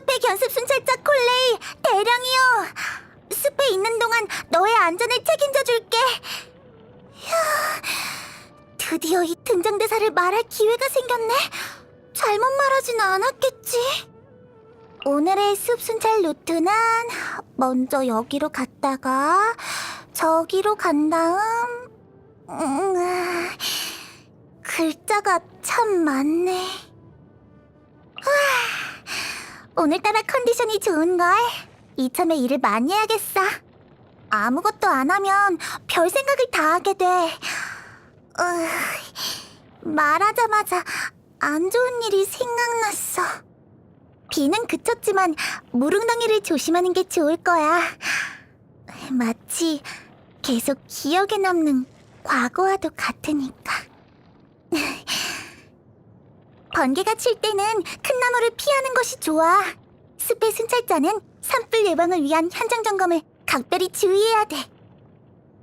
숲의 견습 순찰자 콜레이 대령이요. 숲에 있는 동안 너의 안전을 책임져 줄게. 드디어 이 등장 대사를 말할 기회가 생겼네. 잘못 말하진 않았겠지. 오늘의 숲 순찰 루트는 먼저 여기로 갔다가 저기로 간 다음 음, 글자가 참 많네. 하, 오늘따라 컨디션이 좋은걸. 이참에 일을 많이 해야겠어. 아무것도 안 하면 별 생각을 다 하게 돼. 으, 말하자마자 안 좋은 일이 생각났어. 비는 그쳤지만 무릉덩이를 조심하는 게 좋을 거야. 마치 계속 기억에 남는 과거와도 같으니까. 번개가 칠 때는 큰 나무를 피하는 것이 좋아. 숲의 순찰자는 산불 예방을 위한 현장 점검을 각별히 주의해야 돼.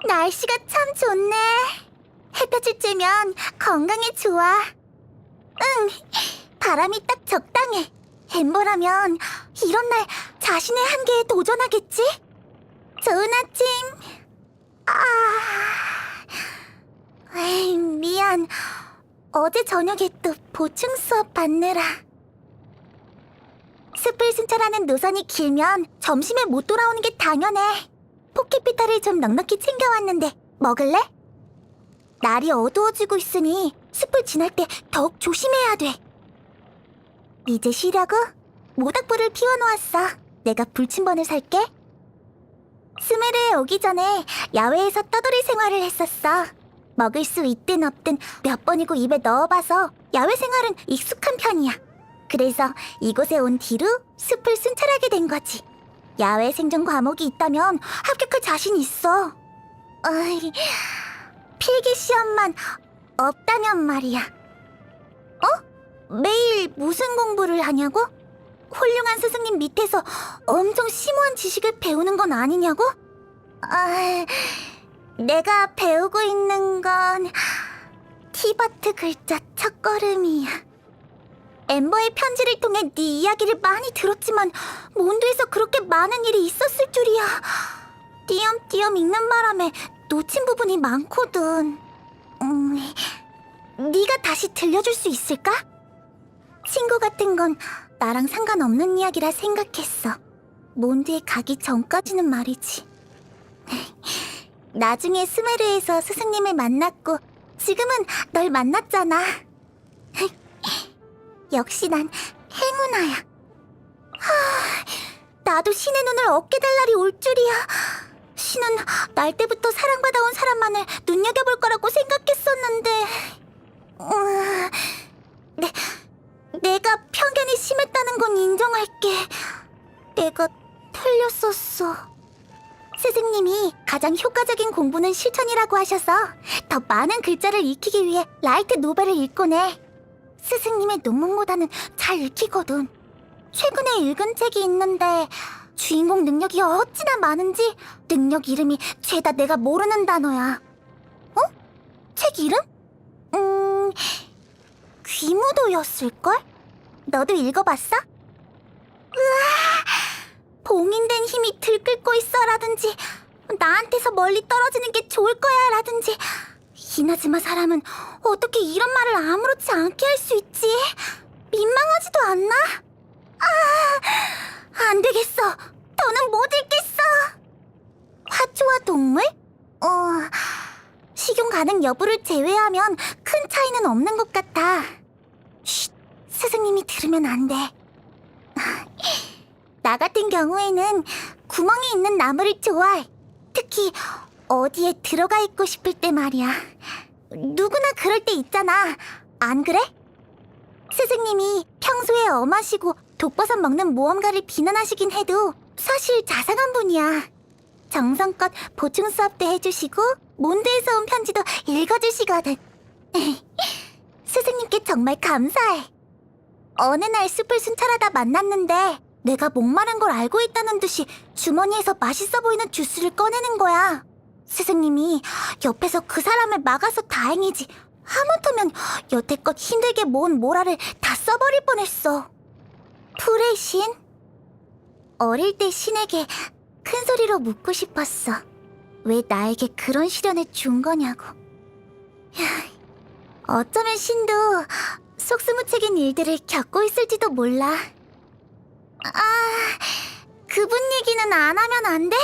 날씨가 참 좋네. 햇볕을 쬐면 건강에 좋아. 응, 바람이 딱 적당해. 엠버라면 이런 날 자신의 한계에 도전하겠지? 좋은 아침. 아, 에이, 미안. 어제 저녁에 또 보충 수업 받느라. 숲을 순찰하는 노선이 길면 점심에 못 돌아오는 게 당연해. 포켓피타를 좀 넉넉히 챙겨왔는데 먹을래? 날이 어두워지고 있으니 숲을 지날 때 더욱 조심해야 돼. 이제 쉬려고? 모닥불을 피워놓았어. 내가 불침번을 살게. 스메르에 오기 전에 야외에서 떠돌이 생활을 했었어. 먹을 수 있든 없든 몇 번이고 입에 넣어봐서 야외 생활은 익숙한 편이야. 그래서 이곳에 온 뒤로 숲을 순찰하게 된 거지. 야외 생존 과목이 있다면 합격할 자신 있어. 어이, 필기 시험만 없다면 말이야. 어? 매일 무슨 공부를 하냐고? 훌륭한 스승님 밑에서 엄청 심오한 지식을 배우는 건 아니냐고? 아, 내가 배우고 있는 건 티바트 글자 첫걸음이야. 엠버의 편지를 통해 네 이야기를 많이 들었지만 몬드에서 그렇게 많은 일이 있었을 줄이야. 띄엄띄엄 읽는 바람에 놓친 부분이 많거든. 음, 네가 다시 들려줄 수 있을까? 친구 같은 건 나랑 상관없는 이야기라 생각했어. 몬드에 가기 전까지는 말이지. 나중에 스메르에서 스승님을 만났고 지금은 널 만났잖아. 역시 난 행운아야. 하, 나도 신의 눈을 얻게 될 날이 올 줄이야. 신은 날 때부터 사랑받아온 사람만을 눈여겨볼 거라고 생각했었는데. 음, 내, 내가 편견이 심했다는 건 인정할게. 내가 틀렸었어. 스승님이 가장 효과적인 공부는 실천이라고 하셔서 더 많은 글자를 익히기 위해 라이트 노벨을 읽곤 해. 스승님의 논문보다는 잘 읽히거든. 최근에 읽은 책이 있는데 주인공 능력이 어찌나 많은지 능력 이름이 죄다 내가 모르는 단어야. 어? 책 이름? 음... 귀무도였을걸? 너도 읽어봤어? 으아! 봉인된 힘이 들끓고 있어라든지 나한테서 멀리 떨어지는 게 좋을 거야 라든지 이나즈마 사람은 어떻게 이런 말을 아무렇지 않게 할 수 있지? 민망하지도 않나? 아, 안 되겠어. 더는 못 읽겠어. 화초와 동물? 어, 식용 가능 여부를 제외하면 큰 차이는 없는 것 같아. 쉿, 스승님이 들으면 안 돼. 나 같은 경우에는 구멍이 있는 나무를 좋아해. 특히 어디에 들어가 있고 싶을 때 말이야. 누구나 그럴 때 있잖아. 안 그래? 스승님이 평소에 엄하시고 독버섯 먹는 모험가를 비난하시긴 해도 사실 자상한 분이야. 정성껏 보충 수업도 해주시고 몬드에서 온 편지도 읽어주시거든. 스승님께 정말 감사해. 어느 날 숲을 순찰하다 만났는데 내가 목마른 걸 알고 있다는 듯이 주머니에서 맛있어 보이는 주스를 꺼내는 거야. 스승님이 옆에서 그 사람을 막아서 다행이지. 하마터면 여태껏 힘들게 모은 모라를 다 써버릴 뻔했어. 프레신? 어릴 때 신에게 큰 소리로 묻고 싶었어. 왜 나에게 그런 시련을 준 거냐고. 야, 어쩌면 신도 속수무책인 일들을 겪고 있을지도 몰라. 아, 그분 얘기는 안 하면 안 돼?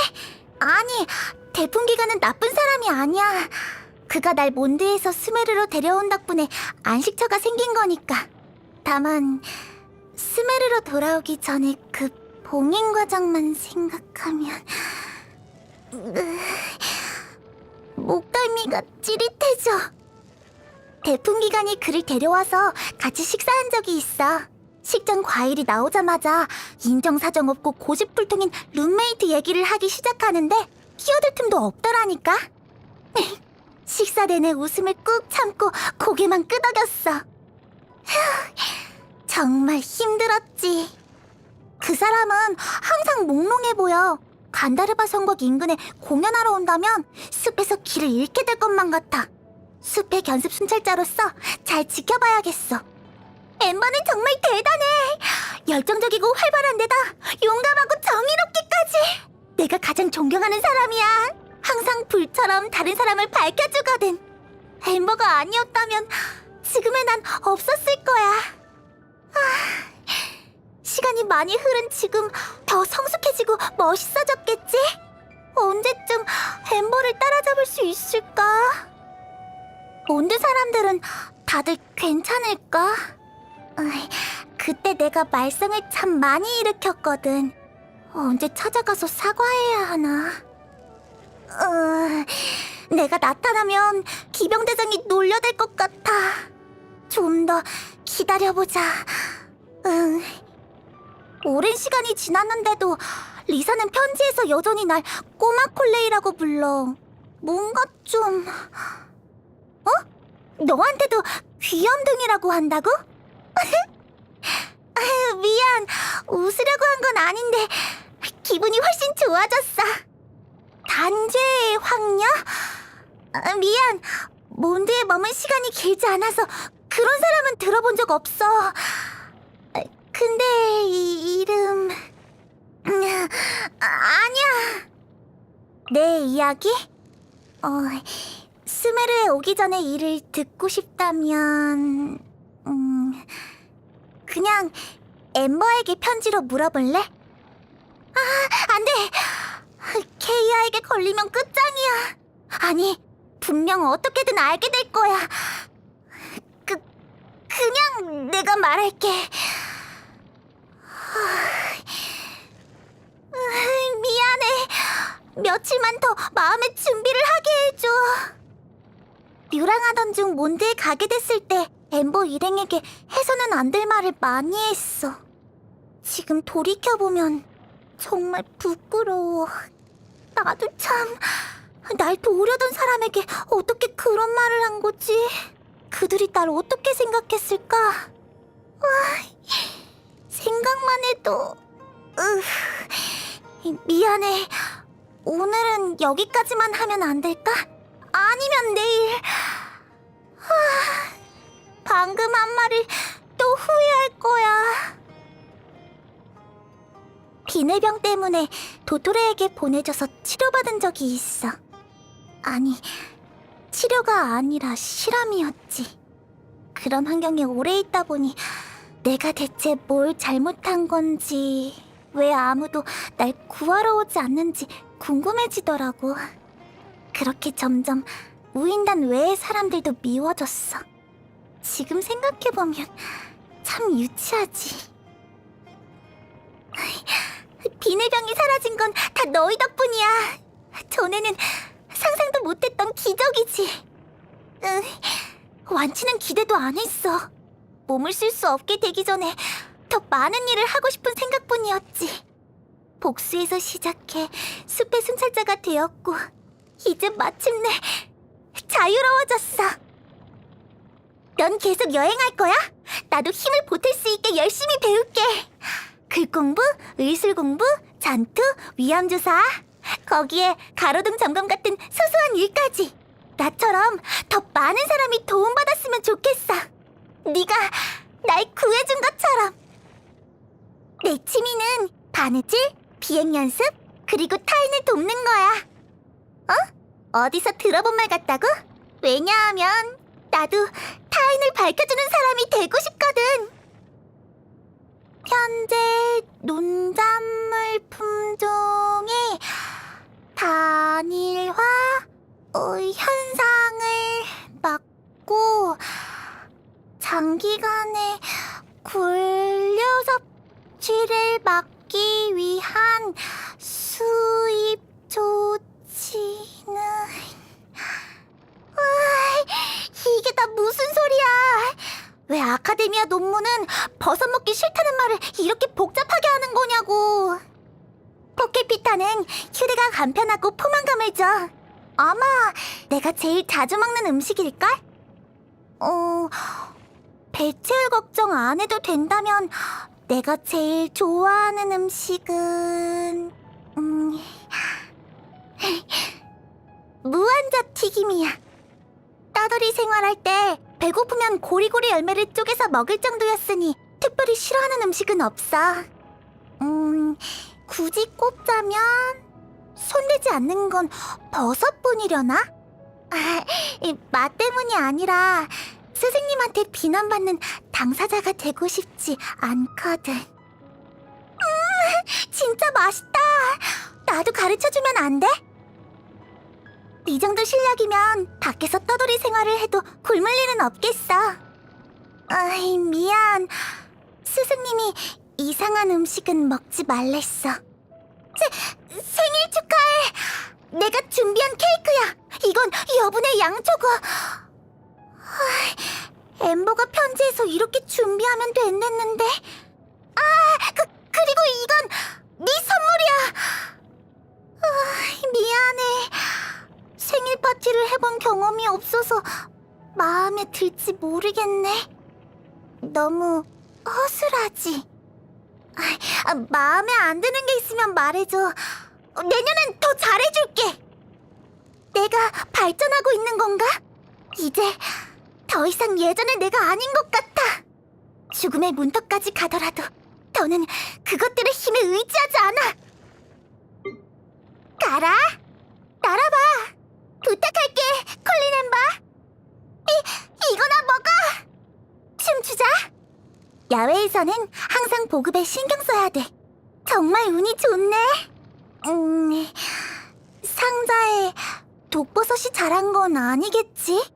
아니, 대풍기관은 나쁜 사람이 아니야. 그가 날 몬드에서 스메르로 데려온 덕분에 안식처가 생긴 거니까. 다만 스메르로 돌아오기 전에 그 봉인 과정만 생각하면 으, 목덜미가 찌릿해져. 대풍기관이 그를 데려와서 같이 식사한 적이 있어. 식전 과일이 나오자마자 인정사정 없고 고집불통인 룸메이트 얘기를 하기 시작하는데 끼어들 틈도 없더라니까. 식사 내내 웃음을 꾹 참고 고개만 끄덕였어. 휴, 정말 힘들었지. 그 사람은 항상 몽롱해 보여. 간다르바 성곽 인근에 공연하러 온다면 숲에서 길을 잃게 될 것만 같아. 숲의 견습 순찰자로서 잘 지켜봐야겠어. 엠버는 정말 대단해. 열정적이고 활발한 데다 용감하고 정의롭기까지. 내가 가장 존경하는 사람이야. 항상 불처럼 다른 사람을 밝혀주거든. 엠버가 아니었다면 지금의 난 없었을 거야. 아, 시간이 많이 흐른 지금 더 성숙해지고 멋있어졌겠지? 언제쯤 엠버를 따라잡을 수 있을까? 몬드 사람들은 다들 괜찮을까? 그때 내가 말썽을 참 많이 일으켰거든. 언제 찾아가서 사과해야 하나? 으, 내가 나타나면 기병대장이 놀려댈 것 같아. 좀 더 기다려보자. 응. 오랜 시간이 지났는데도 리사는 편지에서 여전히 날 꼬마 콜레이라고 불러. 뭔가 좀... 어? 너한테도 귀염둥이라고 한다고? 아유, 미안. 웃으려고 한 건 아닌데 기분이 훨씬 좋아졌어. 단죄의 황녀? 아, 미안. 몬드에 머문 시간이 길지 않아서 그런 사람은 들어본 적 없어. 아, 근데 이 이름... 음, 아, 아니야. 내 이야기? 어, 스메르에 오기 전에 일을 듣고 싶다면... 음... 그냥 엠버에게 편지로 물어볼래? 아, 안 돼! 케이아에게 걸리면 끝장이야. 아니, 분명 어떻게든 알게 될 거야. 그, 그냥 내가 말할게. 아, 미안해. 며칠만 더 마음의 준비를 하게 해줘. 유랑하던 중 몬드에 가게 됐을 때 엠버 일행에게 해서는 안 될 말을 많이 했어. 지금 돌이켜보면 정말 부끄러워. 나도 참, 날 도우려던 사람에게 어떻게 그런 말을 한 거지? 그들이 날 어떻게 생각했을까? 와, 생각만 해도, 으, 미안해. 오늘은 여기까지만 하면 안 될까? 아니면 내일. 하, 방금 한 말을 또 후회할 거야. 비늘병 때문에 도토레에게 보내줘서 치료받은 적이 있어. 아니, 치료가 아니라 실험이었지. 그런 환경에 오래 있다 보니 내가 대체 뭘 잘못한 건지, 왜 아무도 날 구하러 오지 않는지 궁금해지더라고. 그렇게 점점 우인단 외의 사람들도 미워졌어. 지금 생각해보면 참 유치하지. 비늘병이 사라진 건 다 너희 덕분이야. 전에는 상상도 못했던 기적이지. 으, 완치는 기대도 안 했어. 몸을 쓸 수 없게 되기 전에 더 많은 일을 하고 싶은 생각뿐이었지. 복수에서 시작해 숲의 순찰자가 되었고 이제 마침내 자유로워졌어. 넌 계속 여행할 거야? 나도 힘을 보탤 수 있게 열심히 배울게. 글 공부, 의술 공부, 전투, 위험 조사. 거기에 가로등 점검 같은 소소한 일까지. 나처럼 더 많은 사람이 도움받았으면 좋겠어. 네가 날 구해준 것처럼. 내 취미는 바느질, 비행 연습, 그리고 타인을 돕는 거야. 어? 어디서 들어본 말 같다고? 왜냐하면 나도 타인을 밝혀주는 사람이 되고 싶거든. 현재 농작물 품종의 단일화 어, 현상을 막고 장기간의 굴려 섭취를 막기 위한 이, 이게 다 무슨 소리야? 왜 아카데미아 논문은 버섯 먹기 싫다는 말을 이렇게 복잡하게 하는 거냐고. 포켓피타는 휴대가 간편하고 포만감을 줘. 아마 내가 제일 자주 먹는 음식일걸? 어, 배칠 걱정 안 해도 된다면 내가 제일 좋아하는 음식은 음, 무한자 튀김이야. 따돌이 생활할 때 배고프면 고리고리 열매를 쪼개서 먹을 정도였으니 특별히 싫어하는 음식은 없어. 음, 굳이 꼽자면 손대지 않는 건 버섯뿐이려나? 아, 이맛 때문이 아니라 스승님한테 비난받는 당사자가 되고 싶지 않거든. 음, 진짜 맛있다. 나도 가르쳐주면 안 돼? 이 정도 실력이면 밖에서 떠돌이 생활을 해도 굶을 일은 없겠어. 아이, 미안. 스승님이 이상한 음식은 먹지 말랬어. 세, 생일 축하해! 내가 준비한 케이크야! 이건 여분의 양초고! 하, 엠버가 편지에서 이렇게 준비하면 됐는데. 아, 그, 그리고 이건 네 선물이야! 아, 미안해. 생일 파티를 해본 경험이 없어서 마음에 들지 모르겠네. 너무 허술하지? 아, 아, 마음에 안 드는 게 있으면 말해줘. 어, 내년엔 더 잘해줄게. 내가 발전하고 있는 건가? 이제 더 이상 예전의 내가 아닌 것 같아. 죽음의 문턱까지 가더라도 더는 그것들의 힘에 의지하지 않아. 가라, 날아봐. 부탁할게, 콜린 엠버. 이 이거나 먹어. 춤추자. 야외에서는 항상 보급에 신경 써야 돼. 정말 운이 좋네. 음, 상자에 독버섯이 자란 건 아니겠지?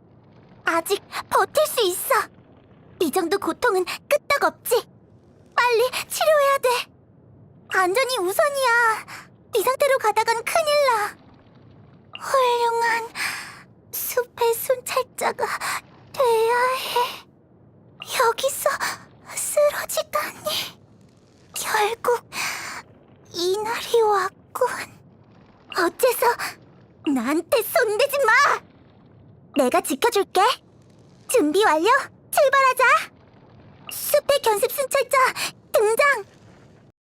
아직 버틸 수 있어. 이 정도 고통은 끄떡 없지. 빨리 치료해야 돼. 안전이 우선이야. 이 상태로 가다간 큰일 나. 훌륭한 숲의 순찰자가 돼야 해. 여기서 쓰러지다니. 결국 이날이 왔군. 어째서 나한테 손대지 마! 내가 지켜줄게. 준비 완료. 출발하자. 숲의 견습 순찰자 등장.